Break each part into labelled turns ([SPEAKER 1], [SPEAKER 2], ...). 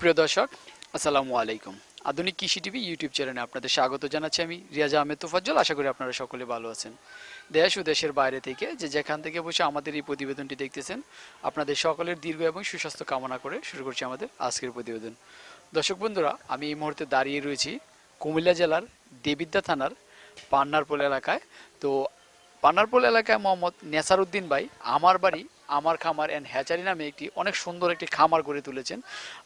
[SPEAKER 1] প্রিয় দর্শক, আসসালামু আলাইকুম। আধুনিক কৃষি টিভি ইউটিউব চ্যানেলে আপনাদের স্বাগত জানাচ্ছি আমি রিয়াজ আহমেদ তোফাজ্জল। আশা করি আপনারা সকলে ভালো আছেন। দেশ ও দেশের বাইরে থেকে যে যেখান থেকে বসে আমাদের এই প্রতিবেদনটি দেখতেছেন, আপনাদের সকলের দীর্ঘ এবং সুস্বাস্থ্য কামনা করে শুরু করছি আমাদের আজকের প্রতিবেদন। দর্শক বন্ধুরা, আমি এই মুহূর্তে দাঁড়িয়ে রয়েছি কুমিল্লা জেলার দেবিদ্যা থানার পান্নারপোল এলাকায়। তো পান্নারপোল এলাকায় মোহাম্মদ নেসারউদ্দিন ভাই আমার বাড়ি, আমার খামার অ্যান্ড হ্যাচারি নামে একটি অনেক সুন্দর একটি খামার গড়ে তুলেছেন।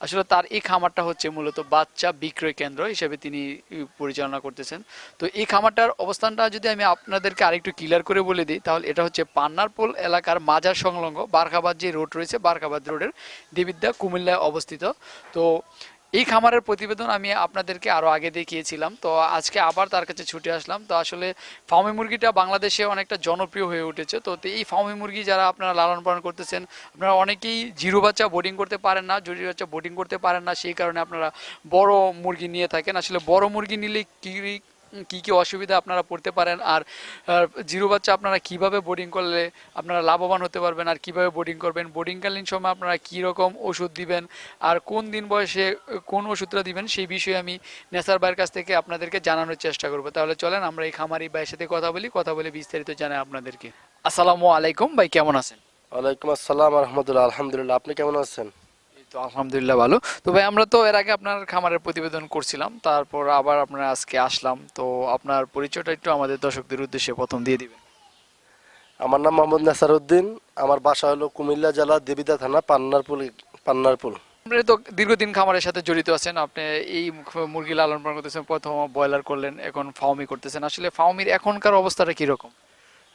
[SPEAKER 1] আসলে তার এই খামারটা হচ্ছে মূলত বাচ্চা বিক্রয় কেন্দ্র হিসেবে তিনি পরিচালনা করতেছেন। তো এই খামারটার অবস্থানটা যদি আমি আপনাদেরকে আরেকটু ক্লিয়ার করে বলে দিই, তাহলে এটা হচ্ছে পান্নারপোল এলাকার মাজার সংলগ্ন বারকাবাদ যে রোড রয়েছে বারখাবাদ রোডের দেবিদ্যা কুমিল্লায় অবস্থিত। তো এই খামারের প্রতিবেদন আমি আপনাদেরকে আরও আগে দেখিয়েছিলাম। তো আজকে আবার তার কাছে ছুটে আসলাম। তো আসলে ফার্মি মুরগিটা বাংলাদেশে অনেকটা জনপ্রিয় হয়ে উঠেছে। তো এই ফার্মি মুরগি যারা আপনারা লালন পালন করতেছেন, আপনারা অনেকেই জিরো বাচ্চা বোর্ডিং করতে পারেন না জিরো বাচ্চা বোর্ডিং করতে পারেন না। সেই কারণে আপনারা বড় মুরগি নিয়ে থাকেন। আসলে বড় মুরগি নিলে কী কি কি অসুবিধা আপনারা পড়তে পারেন? আর জিরো বাচ্চা আপনারা কীভাবে বোর্ডিং করলে আপনারা লাভবান হতে পারবেন? আর কীভাবে বোর্ডিং করবেন? বোর্ডিংকালীন সময় আপনারা কি রকম ওষুধ দিবেন? আর কোন দিন বয়সে, কোন ওষুধটা দিবেন? সেই বিষয়ে আমি নেসার ভাইয়ের কাছ থেকে আপনাদেরকে জানানোর চেষ্টা করব। তাহলে চলেন, আমরা এই খামারি ভাইয়ের সাথে কথা বলি, কথা বলে বিস্তারিত জানাই আপনাদেরকে। আসসালামু আলাইকুম ভাই, কেমন আছেন?
[SPEAKER 2] ওয়ালাইকুম আসসালাম রহমতুল্লাহ আলহামদুলিল্লাহ, আপনি কেমন আছেন?
[SPEAKER 1] তো আলহামদুলিল্লাহ ভালো। তো ভাই আমরা তো এর আগে আপনার খামারের প্রতিবেদন করছিলাম তারপর আবার আপনার আজকে আসলাম। তো আপনার পরিচয়টা একটু আমাদের দর্শকদের উদ্দেশ্যে প্রথম দিয়ে দিবেন।
[SPEAKER 2] আমার নাম মোহাম্মদ নাসার উদ্দিন আমার বাসা হলো কুমিল্লা জেলা দেবিদা থানা পান্নারপুল পান্নারপুল।
[SPEAKER 1] আপনি তো দীর্ঘদিন খামারের সাথে জড়িত আছেন আপনি এই মুরগি লালন পালন করতেছেন প্রথম ব্রয়লার করলেন এখন ফার্মি করতেছেন। আসলে ফার্মির এখনকার অবস্থাটা কীরকম?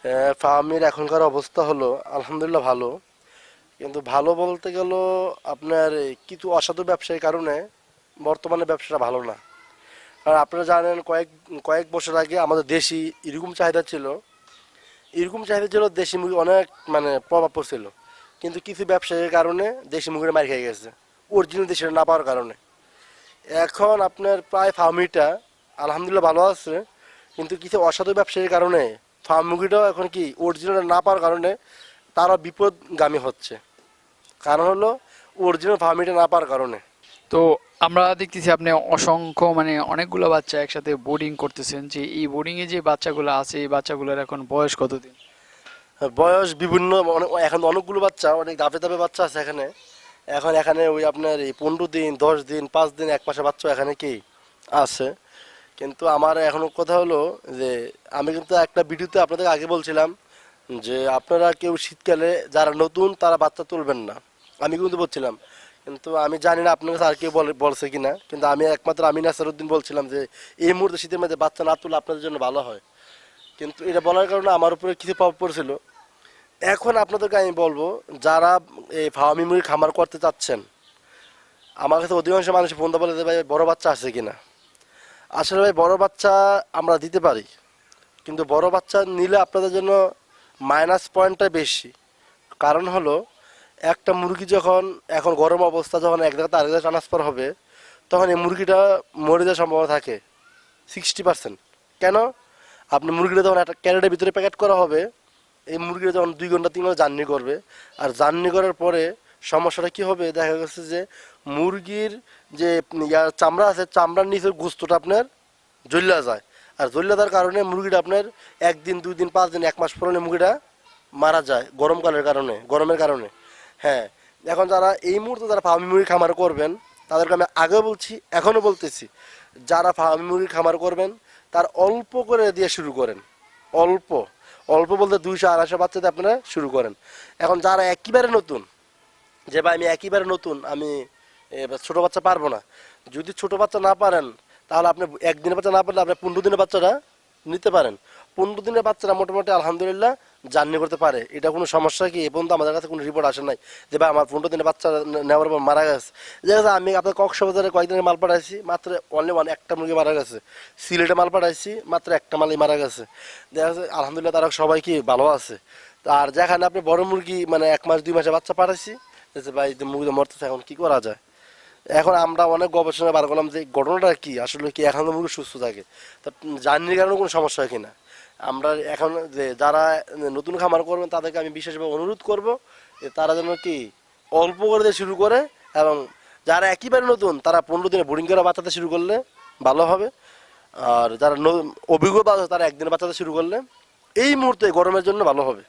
[SPEAKER 2] আহ, ফার্মের এখনকার অবস্থা হলো আলহামদুলিল্লাহ ভালো। কিন্তু ভালো বলতে গেল আপনার কিছু অসাধু ব্যবসায়ীর কারণে বর্তমানে ব্যবসাটা ভালো না। আর আপনারা জানেন কয়েক কয়েক বছর আগে আমাদের দেশি এরকম চাহিদা ছিল। এরকম চাহিদা ছিল দেশি মুরগি অনেক মানে প্রভাব পড়ছিল। কিন্তু কিছু ব্যবসায়ীর কারণে দেশি মুরগিটা মার খেয়ে গেছে। অরিজিনাল দেশি না পাওয়ার কারণে। এখন আপনার প্রায় ফার্মিটা আলহামদুলিল্লাহ ভালো আছে। কিন্তু কিছু অসাধু ব্যবসায়ীর কারণে ফার্ম এখন কি অরিজিনাল না পাওয়ার কারণে তারা বিপদগামী হচ্ছে। কারণ হলো অরিজিনাল ফার্মিটা না পাওয়ার কারণে।
[SPEAKER 1] তো আমরা দেখতেছি আপনি অসংখ্য মানে অনেকগুলো বাচ্চা একসাথে বোর্ডিং করতেছেন যে এই বোর্ডিং এ যে বাচ্চাগুলো আছে এই বাচ্চাগুলোর এখন বয়স কতদিন?
[SPEAKER 2] বয়স বিভিন্ন এখন অনেকগুলো বাচ্চা অনেক দাপে দাপে বাচ্চা আছে এখানে। এখন এখানে ওই আপনার এই পনেরো দিন দশ দিন পাঁচ দিন এক মাসের বাচ্চা এখানে কি আছে। কিন্তু আমার এখন কথা হলো যে আমি কিন্তু একটা ভিডিওতে আপনাদের আগে বলছিলাম যে আপনারা কেউ শীতকালে যারা নতুন, তারা বাচ্চা তুলবেন না। আমি কিন্তু বলছিলাম, কিন্তু আমি জানি না আপনার কাছে আর কেউ বলে বলছে কিনা, কিন্তু আমি একমাত্র আমি নাসারুদ্দিন বলছিলাম যে, এই মুহূর্তে শীতের মধ্যে বাচ্চা না তুলে আপনাদের জন্য ভালো হয়। কিন্তু এটা বলার কারণে আমার উপরে কিছু প্রভাব পড়েছিল। এখন আপনাদেরকে আমি বলব, যারা এই ফার্মি মুরগি খামার করতে চাচ্ছেন, আমার কাছে অধিকাংশ মানুষ ফোন বলে যে, ভাই, বড় বাচ্চা আছে কিনা? আসলে ভাই, বড় বাচ্চা আমরা দিতে পারি, কিন্তু বড় বাচ্চা নিলে আপনাদের জন্য মাইনাস পয়েন্টটা বেশি। কারণ হলো, একটা মুরগি যখন এখন গরম অবস্থা যখন এক জায়গাতে আরেক জায়গায় ট্রান্সফার হবে, তখন এই মুরগিটা মরে যাওয়ার সম্ভাবনা থাকে সিক্সটি পার্সেন্ট কেন? আপনি মুরগিটা যখন একটা ক্যারেটের ভিতরে প্যাকেট করা হবে, এই মুরগিটা যখন দুই ঘণ্টা, তিন ঘণ্টা জার্নি করবে। আর জার্নি করার পরে সমস্যাটা কি হবে? দেখা গেছে যে মুরগির যে চামড়া আছে, চামড়ার নিচের গুস্তটা আপনার জ্বল্লা যায়। আর জ্বল্লা দেওয়ার কারণে মুরগিটা আপনার একদিন দুই দিন পাঁচ দিন এক মাস পরে মুরগিটা মারা যায়, গরমকালের কারণে, গরমের কারণে। হ্যাঁ এখন যারা এই মুহূর্তে যারা ফার্মি মুরগি খামার করবেন, তাদেরকে আমি আগেও বলছি, এখনও বলতেছি, যারা ফার্মি মুরগি খামার করবেন, তার অল্প করে দিয়ে শুরু করেন। অল্প অল্প বলতে দুইশো আড়াইশো বাচ্চাতে আপনারা শুরু করেন। এখন যারা একেবারে নতুন, যে ভাই আমি একেবারে নতুন, আমি ছোটো বাচ্চা পারব না। যদি ছোটো বাচ্চা না পারেন তাহলে আপনি একদিনের বাচ্চা না পারলে আপনি পনেরো দিনের বাচ্চাটা নিতে পারেন। পনেরো দিনের বাচ্চারা মোটামুটি আলহামদুলিল্লাহ জার্নি করতে পারে। এটা কোনো সমস্যা কি? এ পর্যন্ত আমাদের কাছে কোনো রিপোর্ট আসে নাই যে, ভাই, আমার পনেরো দিনের বাচ্চা নেওয়ার পর মারা গেছে। যাচ্ছে আমি আপনার কক্সবাজারে কয়েকদিনের মাল পাঠাইছি, মাত্র অনলি ওয়ান একটা মুরগি মারা গেছে। সিলেটে মাল পাঠাইছি, মাত্র একটা মালই মারা গেছে। দেখা যাচ্ছে আলহামদুলিল্লাহ তারা সবাই কি ভালো আছে। আর যেখানে আপনি বড় মুরগি মানে এক মাস, দুই মাসে বাচ্চা পাঠাইছি, যে, ভাই মুরগি মরতেছে, এখন কি করা যায়? এখন আমরা অনেক গবেষণা বার করলাম যে ঘটনাটা কি? আসলে কি এখন মুরগি সুস্থ থাকে? তা জার্নির কারণে কোনো সমস্যা হয় কিনা? আমরা এখন যে যারা নতুন খামার করবেন, তাদেরকে আমি বিশেষভাবে অনুরোধ করব যে তারা যেন কি অল্প করে দিয়ে শুরু করে এবং যারা একেবারে নতুন, তারা পনেরো দিনে বোরিং করে বাচ্চাতে শুরু করলে ভালো হবে। আর যারা অভিজ্ঞ তারা একদিনে বাচ্চাতে শুরু করলে এই মুহূর্তে গরমের জন্য ভালো হবে।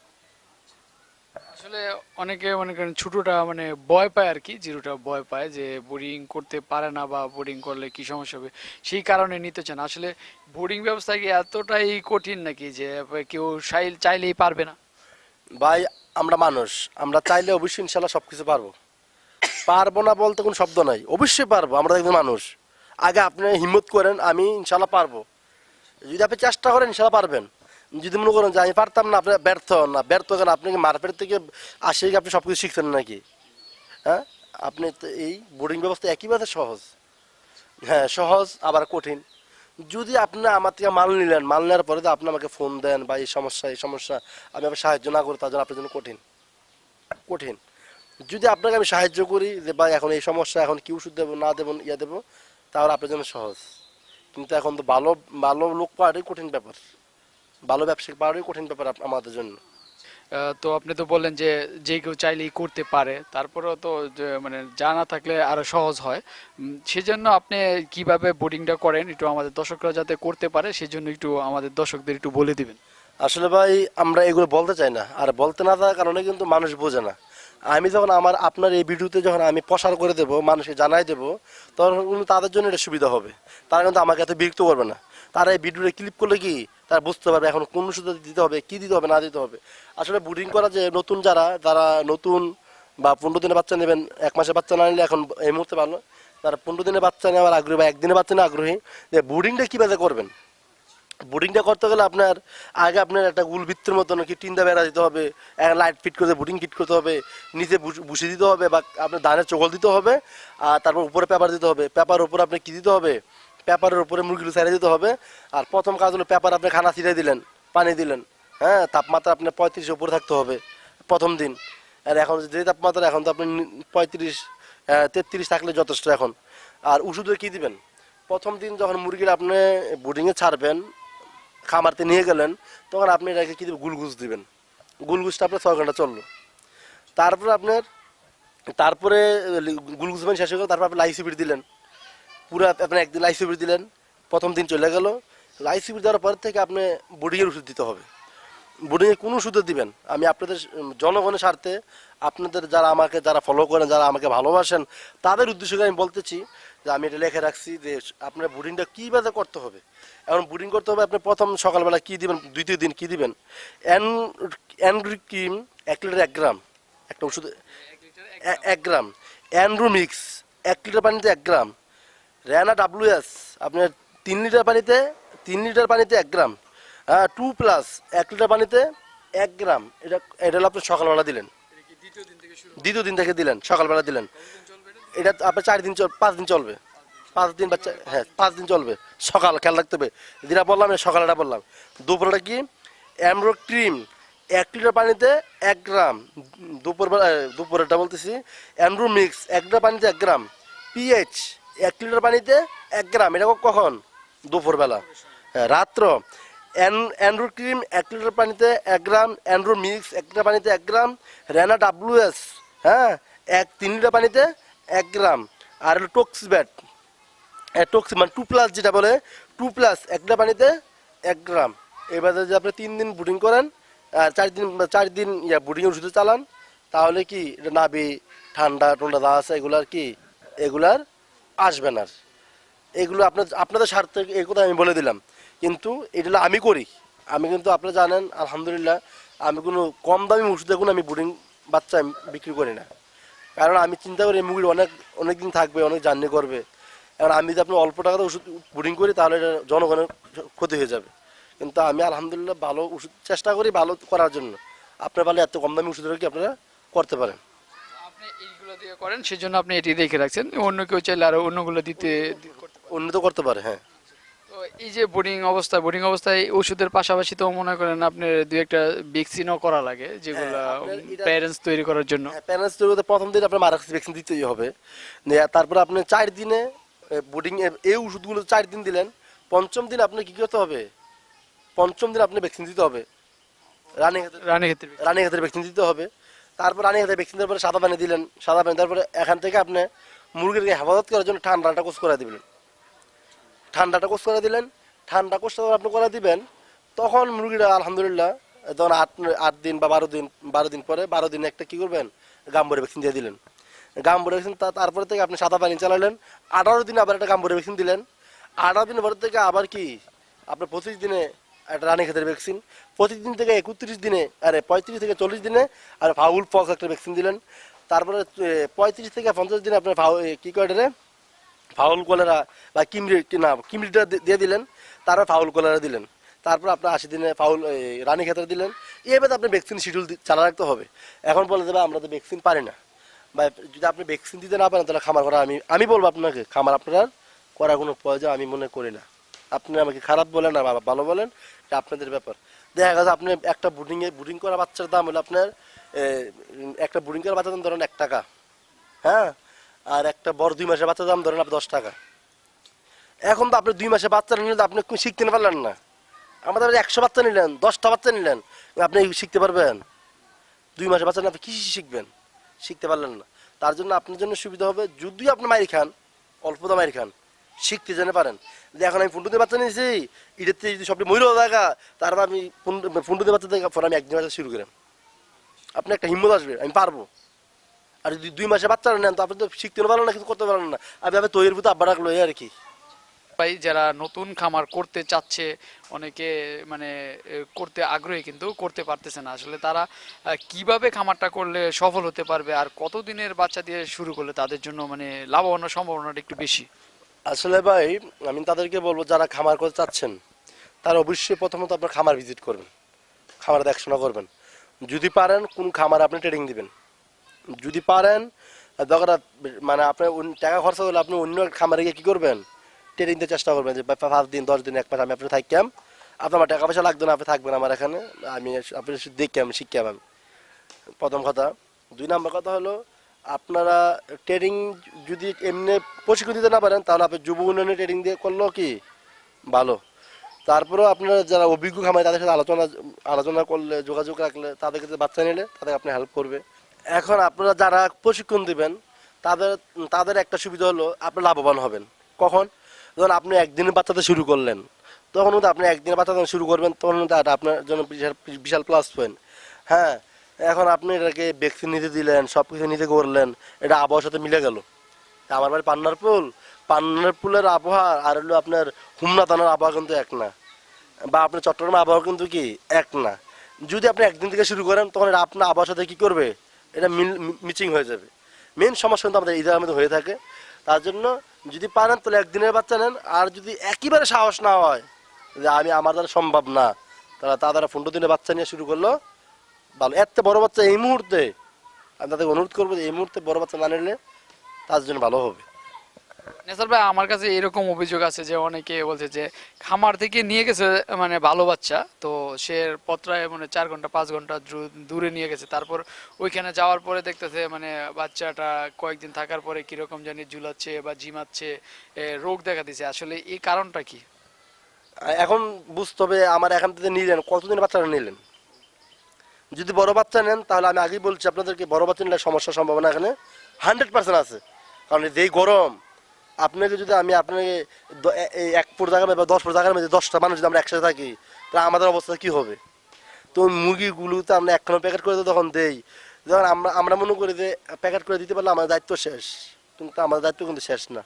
[SPEAKER 1] আসলে অনেকে মনে করেন ছোটটা মানে ভয় পায় আর কি, জিরোটা ভয় পায় যে বোরিং করতে পারে না বা বোরিং করলে কি সমস্যা হবে, সেই কারণে নিতে চান আসলে বোরিং ব্যবস্থা কি এতটাই কঠিন নাকি যে কেউ চাইল- চাইলেই পারবে না?
[SPEAKER 2] ভাই, আমরা মানুষ, আমরা চাইলে অবশ্যই ইনশাল্লাহ সব কিছু পারব। পারব না বলতে কোনো শব্দ নাই, অবশ্যই পারব, আমরা একজন মানুষ। আগে আপনি হিম্মত করেন, আমি ইনশাল্লাহ পারব। যদি আপনি চেষ্টা করেন, ইনশাল্লাহ পারবেন। যদি মনে করেন যে আমি পারতাম না, আপনি ব্যর্থ হন না, ব্যর্থ কেন আপনি কি মারপেট থেকে আসে আপনি সব কিছু শিখছেন নাকি? হ্যাঁ? আপনি তো এই বোর্ডিং ব্যবস্থা একইভাবে সহজ। হ্যাঁ সহজ, আবার কঠিন। যদি আপনি আমার থেকে মাল নিলেন, মাল নেওয়ার পরে তো আপনি আমাকে ফোন দেন বা এই সমস্যা এই সমস্যা, আমি আপনার সাহায্য না করি, তার জন্য আপনার জন্য কঠিন। কঠিন। যদি আপনাকে আমি সাহায্য করি যে, ভাই, এখন এই সমস্যা, এখন কি ওষুধ দেবো, না দেবো, ইয়া দেবো? তাহলে আপনার জন্য সহজ। কিন্তু এখন তো ভালো ভালো লোক পাওয়াটাই কঠিন ব্যাপার। ভালো ব্যবসায়িক পাওয়াটাই কঠিন ব্যাপার আমাদের জন্য।
[SPEAKER 1] তো আপনি তো বললেন যে যে কেউ চাইলেই করতে পারে তারপরেও তো যে মানে জানা থাকলে আরও সহজ হয়। সেজন্য আপনি কীভাবে বোর্ডিংটা করেন একটু আমাদের দর্শকরা যাতে করতে পারে সেজন্য একটু আমাদের দর্শকদের একটু বলে দিবেন।
[SPEAKER 2] আসলে ভাই আমরা এগুলো বলতে চাই না। আর বলতে না থাকার কারণে কিন্তু মানুষ বোঝে না। আমি যখন আমার আপনার এই ভিডিওতে যখন আমি প্রসার করে দেব মানুষকে জানাই দেব তখন কিন্তু তাদের জন্য এটা সুবিধা হবে। তারা কিন্তু আমাকে এত বিরক্ত করবে না। তারা এই ভিডিওটা ক্লিক করলে কি তারা বুঝতে পারবে এখন কোন ওষুধ দিতে হবে, কি দিতে হবে, না দিতে হবে। আসলে বুডিং করা যে নতুন যারা, তারা নতুন বা পনেরো দিনের বাচ্চা নেবেন, এক মাসে বাচ্চা না নিলে এখন এই মুহূর্তে ভালো তারা পনেরো দিনের বাচ্চা নেওয়ার আগ্রহী বা একদিনে বাচ্চা নেওয়ার আগ্রহী, যে বুডিংটা কীভাবে করবেন? বুডিংটা করতে গেলে আপনার আগে আপনার একটা গুল বৃত্তের মতন কি টিন্দা বেড়া দিতে হবে লাইট ফিট করতে বুডিং ফিট করতে হবে, নিচে বুস- দিতে হবে বা আপনার ধানের চকল দিতে হবে, আর তারপর উপরে পেপার দিতে হবে। পেপার উপরে আপনি কী দিতে হবে? পেপারের উপরে মুরগিগুলো ছেড়ে দিতে হবে। আর প্রথম কাজ হলো পেপার আপনি খানা ছিঁড়ে দিলেন, পানি দিলেন হ্যাঁ তাপমাত্রা আপনার পঁয়ত্রিশ উপরে থাকতে হবে প্রথম দিন। আর এখন যে তাপমাত্রা, এখন তো আপনি পঁয়ত্রিশ তেত্রিশ থাকলে যথেষ্ট এখন। আর ওষুধে কী দিবেন? প্রথম দিন যখন মুরগির আপনি বোর্ডিংয়ে ছাড়বেন, খামারতে নিয়ে গেলেন, তখন আপনি এটাকে কি দেবেন? গুলগুজ দিবেন। গুলগুজটা আপনার ছয় ঘণ্টা চলল। তারপরে আপনার, তারপরে গুলগুজ মানে শেষ হয়ে গেল, তারপর আপনি লাইসিবির দিলেন। পুরো আপনি একদিন লাইসিবির দিলেন, প্রথম দিন চলে গেল। লাইসিবির দেওয়ার পর থেকে আপনি বোর্ডিংয়ের ওষুধ দিতে হবে। বোর্ডিংয়ে কোন ওষুধে দিবেন? আমি আপনাদের জনগণের স্বার্থে আপনাদের যারা আমাকে, যারা ফলো করেন, যারা আমাকে ভালোবাসেন, তাদের উদ্দেশ্য করে আমি বলতেছি যে আমি এটা লিখে রাখছি যে আপনার বোর্ডিংটা কীভাবে করতে হবে। এখন বোর্ডিং করতে হবে, আপনি প্রথম সকালবেলা কী দিবেন দ্বিতীয় দিন কী দিবেন? অ্যান অ্যান্ড্রিকিম এক লিটার এক গ্রাম। একটা ওষুধ এক গ্রাম। অ্যান্ড্রু মিক্স এক লিটার পানিতে এক গ্রাম। র্যানা ডাব্লিউএস আপনার তিন লিটার পানিতে, তিন লিটার পানিতে এক গ্রাম। হ্যাঁ টু প্লাস এক লিটার পানিতে এক গ্রাম। এটা এটা হলো আপনি সকালবেলা দিলেন। দ্বিতীয় দিন থেকে দিলেন, সকালবেলা দিলেন। এটা আপনার চার দিন চল, পাঁচ দিন চলবে। পাঁচ দিন বাচ্চা হ্যাঁ পাঁচ দিন চলবে। সকাল, খেয়াল রাখতে হবে। যেটা বললাম, এটা সকালটা বললাম। দুপুরটা কি? অ্যামরো ক্রিম, এক লিটার পানিতে এক গ্রাম। দুপুরবেলা, দুপুরেরটা বলতেছি অ্যান্ড্রু মিক্স, এক লিটার পানিতে এক গ্রাম। পিএইচ এক লিটার পানিতে এক গ্রাম, এটা কখন? দুপুরবেলা। হ্যাঁ রাত্র। অ্যান অ্যান্ড্রু ক্রিম এক লিটার পানিতে এক গ্রাম অ্যান্ড্রু মিক্স এক লিটার পানিতে এক গ্রাম, রেনা ডাব্লিউএস হ্যাঁ এক, তিন লিটার পানিতে এক গ্রাম। আর হলো টক্স ব্যাট টক্স মানে টু প্লাস যেটা বলে, টু প্লাস এক লিটার পানিতে এক গ্রাম। এবারে যদি আপনি তিন দিন বুডিং করেন আর চার দিন চার দিন ইয়া বুডিং ওষুধে চালান, তাহলে কি, এটা নাবি ঠান্ডা, টন্ডা যা আছে, এগুলার কি, এগুলার আসবে না আর। এগুলো আপনার, আপনাদের স্বার্থে এই কথা আমি বলে দিলাম। কিন্তু এগুলো আমি করি। আমি কিন্তু আপনারা জানেন, আলহামদুলিল্লাহ, আমি কোনো কম দামি ওষুধ কোনো আমি বুডিং বাচ্চা বিক্রি করি না। কারণ আমি চিন্তা করি, এই মুরগির অনেক অনেক দিন থাকবে, অনেক জার্নি করবে। কারণ আমি যদি আপনার অল্প টাকাতে ওষুধ বুডিং করি, তাহলে জনগণের ক্ষতি হয়ে যাবে। কিন্তু আমি আলহামদুলিল্লাহ ভালো ওষুধ চেষ্টা করি ভালো করার জন্য। আপনার ভালো এত কম দামি ওষুধের কি আপনারা করতে পারেন?
[SPEAKER 1] আপনি দিয়ে করেন সেজন্য আপনি এটি রেখে রাখছেন। অন্য কেউ চাইলে আরও অন্যগুলো দিতে করতে।
[SPEAKER 2] উন্নত করতে পারে হ্যাঁ।
[SPEAKER 1] তো এই যে বোর্ডিং অবস্থা বোর্ডিং অবস্থায় ওষুধের পাশাপাশি তো মনে করেন আপনার দুই একটা ভ্যাকসিনও করা লাগে যেগুলো প্যারেন্টস তৈরি করার জন্য।
[SPEAKER 2] প্যারেন্টস তৈরিতে প্রথম দিন আপনার মারাক্স ভ্যাকসিন দিতেই হবে। তারপরে আপনি চার দিনে বোর্ডিং এই ওষুধগুলো চার দিন দিলেন পঞ্চম দিন আপনি কি করতে হবে? পঞ্চম দিন আপনি ভ্যাকসিন দিতে হবে। রানিং
[SPEAKER 1] ক্ষেত্রে
[SPEAKER 2] রানিং হাতের ভ্যাকসিন দিতে হবে। তারপর রানিং হাতের ভ্যাকসিন দেওয়ার পরে সাদা পানি দিলেন, সাদা পানি তারপরে এখান থেকে আপনি মুরগিকে হেফাজত করার জন্য ঠান্ডাটা কোষ করে দিবেন। ঠান্ডাটা কোষ করে দিলেন, ঠান্ডা কোষ যখন আপনি করে দিবেন, তখন মুরগিটা আলহামদুলিল্লাহ তখন আট আট দিন বা বারো দিন বারো দিন পরে, বারো দিন একটা কী করবেন? গাম্বরে ভ্যাকসিন দিয়ে দিলেন। গাম্বরে ভ্যাকসিন তারপরে থেকে আপনি সাদা পানি চালালেন, আঠারো দিন আবার একটা গাম্বরে ভ্যাকসিন দিলেন। আঠারো দিন পরে থেকে আবার কি আপনার পঁচিশ দিনে একটা রানী খেতের ভ্যাকসিন প্রতিদিন থেকে একত্রিশ দিনে, আরে পঁয়ত্রিশ থেকে চল্লিশ দিনে আর ফাউল পক্স একটা ভ্যাকসিন দিলেন। তারপরে পঁয়ত্রিশ থেকে পঞ্চাশ দিনে আপনার ফাউ কি করে ফাউল কলেরা বা কিমরি না কিমরিটা দিয়ে দিলেন, তারপর ফাউল কলেরা দিলেন। তারপর আপনার আশি দিনে ফাউল রানী খেতে দিলেন। এভাবে আপনি ভ্যাকসিন শিডিউল চালা রাখতে হবে। এখন বলে দেবে, আমরা তো ভ্যাকসিন পারি না। বা যদি আপনি ভ্যাকসিন দিতে না পারেন, তাহলে খামার করা আমি আমি বলব আপনাকে, খামার আপনার করার কোনো প্রয়োজন আমি মনে করি না। আপনি আমাকে খারাপ বলেন বা- ভালো বলেন এটা আপনাদের ব্যাপার। দেখা গেছে আপনি একটা বুডিংয়ে বুডিং করা বাচ্চার দাম হলো আপনার একটা বুডিং করা বাচ্চার দাম ধরেন এক টাকা হ্যাঁ? আর একটা বড় দুই মাসের বাচ্চার দাম ধরেন আপনি দশ টাকা। এখন তো আপনি দুই মাসের বাচ্চা নিলে তো আপনি শিখতে পারলেন না। আমাদের একশো বাচ্চা নিলেন, দশটা বাচ্চা নিলেন, আপনি শিখতে পারবেন। দুই মাসের বাচ্চা আপনি কী শিখবেন? শিখতে পারলেন না। তার জন্য আপনার জন্য সুবিধা হবে, যদি আপনি মাইর খান, অল্প দাম খান। শিখতে জেনে পারেন। এখন আমি ফুন্ডুতে বাচ্চা নিয়েছি এটাতে যদি সবটি মহিলা দেখা, তারপর আমি ফুন্ডুতে বাচ্চা দেখা, পরে আমি একদিন বাচ্চা শুরু করেন। আপনি একটা হিম্মত আসবে, আমি পারব। আর যদি দুই মাসে বাচ্চা নেন, তো আপনি তো শিখতে পারলেন না, কিছু করতে পারলেন না। আমি আমি তৈরির ভিতরে আব্বা রাখল আর কি।
[SPEAKER 1] ভাই, যারা নতুন খামার করতে চাচ্ছে, অনেকে মানে করতে আগ্রহী কিন্তু করতে পারতেছে না। আসলে তারা কীভাবে খামারটা করলে সফল হতে পারবে আর কতদিনের বাচ্চা দিয়ে শুরু করলে তাদের জন্য মানে লাভবানের সম্ভাবনাটা একটু বেশি?
[SPEAKER 2] আসলে ভাই, আমি তাদেরকে বলব, যারা খামার করতে চাচ্ছেন, তারা অবশ্যই প্রথমত আপনার খামার ভিজিট করবেন। খামার দেখাশোনা করবেন। যদি পারেন, কোন খামার আপনি ট্রেনিং দিবেন। যদি পারেন, দরকার মানে আপনার টাকা খরচা হলে আপনি অন্য খামারে গিয়ে কী করবেন? ট্রেনিং দিতে চেষ্টা করবেন যে পাঁচ দিন, দশ দিন, এক মাস আমি আপনি থাকতাম। আপনার আমার টাকা পয়সা লাগতো না, আপনি থাকবেন আমার এখানে। আমি আপনি দেখতাম শিখতাম আমি প্রথম কথা। দুই নম্বর কথা হলো আপনারা ট্রেনিং যদি এমনি প্রশিক্ষণ দিতে না পারেন, তাহলে আপনি যুব উন্নয়নে ট্রেনিং দিয়ে করলেও কি ভালো। তারপরেও আপনারা যারা অভিজ্ঞ খামায় তাদের সাথে আলোচনা আলোচনা করলে, যোগাযোগ রাখলে, তাদের কাছে বাচ্চা নিলে তাদের আপনি হেল্প করবে। এখন আপনারা যারা প্রশিক্ষণ দিবেন, তাদের তাদের একটা সুবিধা হলো আপনি লাভবান হবেন। কখন? যখন আপনি একদিনের বাচ্চাতে শুরু করলেন, তখন আপনি একদিনের বাচ্চা শুরু করবেন, তখন আপনার জন্য বিশাল বিশাল প্লাস পয়েন্ট হ্যাঁ এখন আপনি এটাকে ভ্যাকসিন নিতে দিলেন সব কিছু নিতে করলেন, এটা আবহাওয়ার সাথে মিলে গেল। আমার বাড়ি পান্নার পুল। পান্নার পুলের আবহাওয়া আর হলো আপনার হুমনা থানার আবহাওয়া কিন্তু এক না। বা আপনার চট্টগ্রামের আবহাওয়া কিন্তু কি? এক না। যদি আপনি একদিন থেকে শুরু করেন, তখন এটা আপনার আবহাওয়ার সাথে কী করবে? এটা মিল মিচিং হয়ে যাবে। মেন সমস্যা কিন্তু আমাদের ঈদের মধ্যে হয়ে থাকে। তার জন্য যদি পারেন, তাহলে একদিনের বাচ্চা নেন। আর যদি একেবারে সাহস না হয়, যে আমি, আমার দ্বারা সম্ভব না তারা তা দ্বারা পনেরো দিনের বাচ্চা নিয়ে শুরু করল ভালো। এত বড় বাচ্চা এই মুহূর্তে আমি তাদেরকে অনুরোধ করব যে এই মুহূর্তে বড় বাচ্চা না নিলে তার জন্য ভালো হবে।
[SPEAKER 1] নেসার ভাই আমার কাছে এরকম অভিযোগ আছে যে অনেকে বলছে যে খামার থেকে নিয়ে গেছে মানে ভালো বাচ্চা তো সে পত্রায় মানে চার ঘণ্টা পাঁচ ঘণ্টা দূরে নিয়ে গেছে। তারপর ওইখানে যাওয়ার পরে দেখতেছে মানে বাচ্চাটা কয়েকদিন থাকার পরে কীরকম জানি ঝুলাচ্ছে বা জিমাচ্ছে রোগ দেখা দিছে। আসলে এই কারণটা কি?
[SPEAKER 2] এখন বুঝতে হবে আমার এখান থেকে নিলেন কতদিন বাচ্চাটা নিলেন? যদি বড় বাচ্চা নেন, তাহলে আমি আগেই বলছি আপনাদেরকে, বড় বাচ্চা নিলে সমস্যার সম্ভাবনা এখানে হান্ড্রেড পার্সেন্ট আছে। কারণ যেই গরম, আপনাকে যদি আমি আপনাকে এক ফুট জায়গার বা দশ ফুট জায়গার মধ্যে দশটা মানুষ যদি আমরা একসাথে থাকি, তাহলে আমাদের অবস্থা কি হবে? তো মুরগিগুলোতে আমরা একখানো প্যাকেট করে তখন দেই। যখন আমরা আমরা মনে করি যে প্যাকেট করে দিতে পারলে আমাদের দায়িত্ব শেষ, কিন্তু আমাদের দায়িত্ব কিন্তু শেষ না।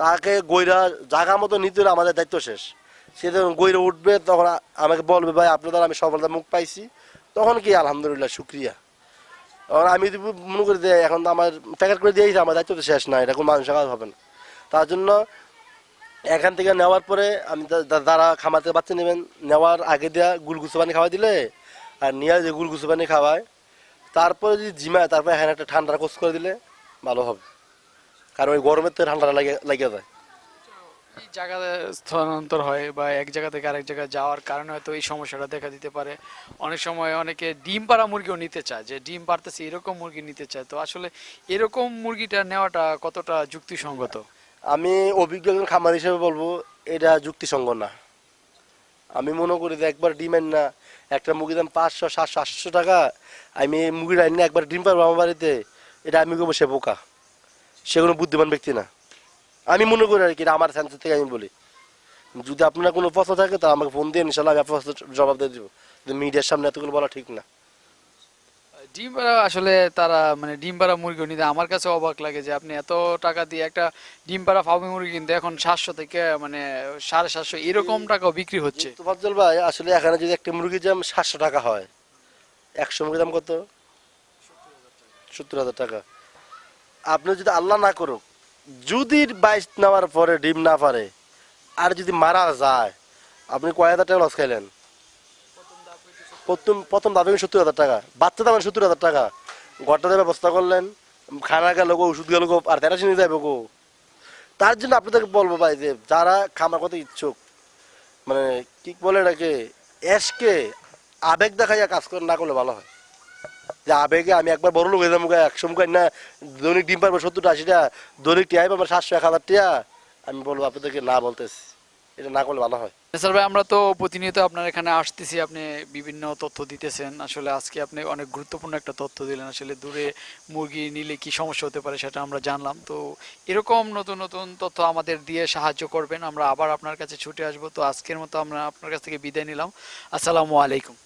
[SPEAKER 2] তাকে গইরা জায়গা মতো নিতে হলে আমাদের দায়িত্ব শেষ। সে যখন গইরে উঠবে, তখন আমাকে বলবে, ভাই, আপনার দ্বারা আমি সফলতা মুখ পাইছি। তখন কি আলহামদুলিল্লাহ, শুক্রিয়া। আর আমি যদি মনে করি যে এখন তো আমার প্যাকেট করে দিয়েছি আমার দায়িত্ব তো শেষ না, এটা কোনো মানুষের কাজ হবে না। তার জন্য এখান থেকে নেওয়ার পরে আমি যারা থেকে বাচ্চা নেবেন, নেওয়ার আগে দেওয়া গুলগুসু পানি খাওয়া দিলে আর নিয়ে যে গুলগুসু পানি খাওয়ায়, তারপরে যদি জিমায়, তারপরে এখানে একটা ঠান্ডা কোচ করে দিলে ভালো হবে। কারণ ওই গরমের তো ঠান্ডাটা লাগে লাগে যায়।
[SPEAKER 1] স্থানান্তর হয় বা এক জায়গা থেকে আরেক জায়গায় যাওয়ার কারণে হয়তো এই সমস্যাটা দেখা দিতে পারে। অনেক সময় অনেকে ডিম পাড়া মুরগিও নিতে চায়, যে ডিম পারতেছে এরকম মুরগি নিতে চায়। তো আসলে এরকম মুরগিটা নেওয়াটা কতটা যুক্তিসঙ্গত?
[SPEAKER 2] আমি অভিজ্ঞ খামার হিসেবে বলব, এটা যুক্তিসঙ্গত না। আমি মনে করি যে একবার ডিমের না, একটা মুরগির দাম পাঁচশো, সাতশো, আটশো টাকা, আমি মুরগিটা এনে একবার ডিম পারব আমার বাড়িতে, এটা আমি করব সে বোকা। সে কোনো বুদ্ধিমান ব্যক্তি না। আমি মনে করি আর কি এটা আমার সেন্স থেকে আমি বলি। যদি আপনার কোনো প্রশ্ন থাকে তা আমাকে ফোন দিয়ে ইনশাল্লাহ আমি আপনার জবাব দিয়ে দেবো। মিডিয়ার সামনে এতগুলো বলা ঠিক না।
[SPEAKER 1] ডিম পাড়া আসলে তারা মানে ডিম পাড়া মুরগিও নিতে আমার কাছে অবাক লাগে যে আপনি এত টাকা দিয়ে একটা ডিম পাড়া ফার্মি মুরগি কিনতে এখন সাতশো থেকে মানে সাড়ে সাতশো এরকম টাকাও বিক্রি হচ্ছে।
[SPEAKER 2] তো ফজল ভাই আসলে এখানে যদি একটা মুরগির দাম সাতশো টাকা হয় একশো মুরগির দাম কত? সত্তর হাজার টাকা। আপনি যদি আল্লাহ না করুক যদি বাইশ নেওয়ার পরে ডিম না পারে, আর যদি মারা যায়, আপনি কয় হাজার টাকা লস খাইলেন? প্রথম প্রথম দাবি সত্তর হাজার টাকা। বাচ্চা দামেন সত্তর হাজার টাকা। ঘরটাতে ব্যবস্থা করলেন, খানা গেল গো, ওষুধ গেল গো, আর তেরাশি নিয়ে যাবে গো। তার জন্য আপনাদেরকে বলব ভাই যে, যারা খামার করতে ইচ্ছুক মানে কি বলে এটাকে, এসকে আবেগ দেখাইয়া কাজ করে না করলে ভালো হয়। যে আবেগে আমি একবার বড় লোক হয়ে যাব একশো মুখ না, দৈনিক ডিম পারব সত্তরটা, আশিটা, দৈনিক টিয়াই পাবো সাতশো, এক হাজার টিয়া। আমি বলব, আপনাদেরকে না বলতেছি। এটা না করলে ভালো হয়।
[SPEAKER 1] স্যার ভাই, আমরা তো প্রতিনিয়ত আপনার এখানে আসতেছি, আপনি বিভিন্ন তথ্য দিতেছেন। আসলে আজকে আপনি অনেক গুরুত্বপূর্ণ একটা তথ্য দিলেন। আসলে দূরে মুরগি নিলে কি সমস্যা হতে পারে সেটা আমরা জানলাম। তো এরকম নতুন নতুন তথ্য আমাদের দিয়ে সাহায্য করবেন। আমরা আবার আপনার কাছে ছুটে আসব। তো আজকের মতো আমরা আপনার কাছ থেকে বিদায় নিলাম। আসসালামু আলাইকুম।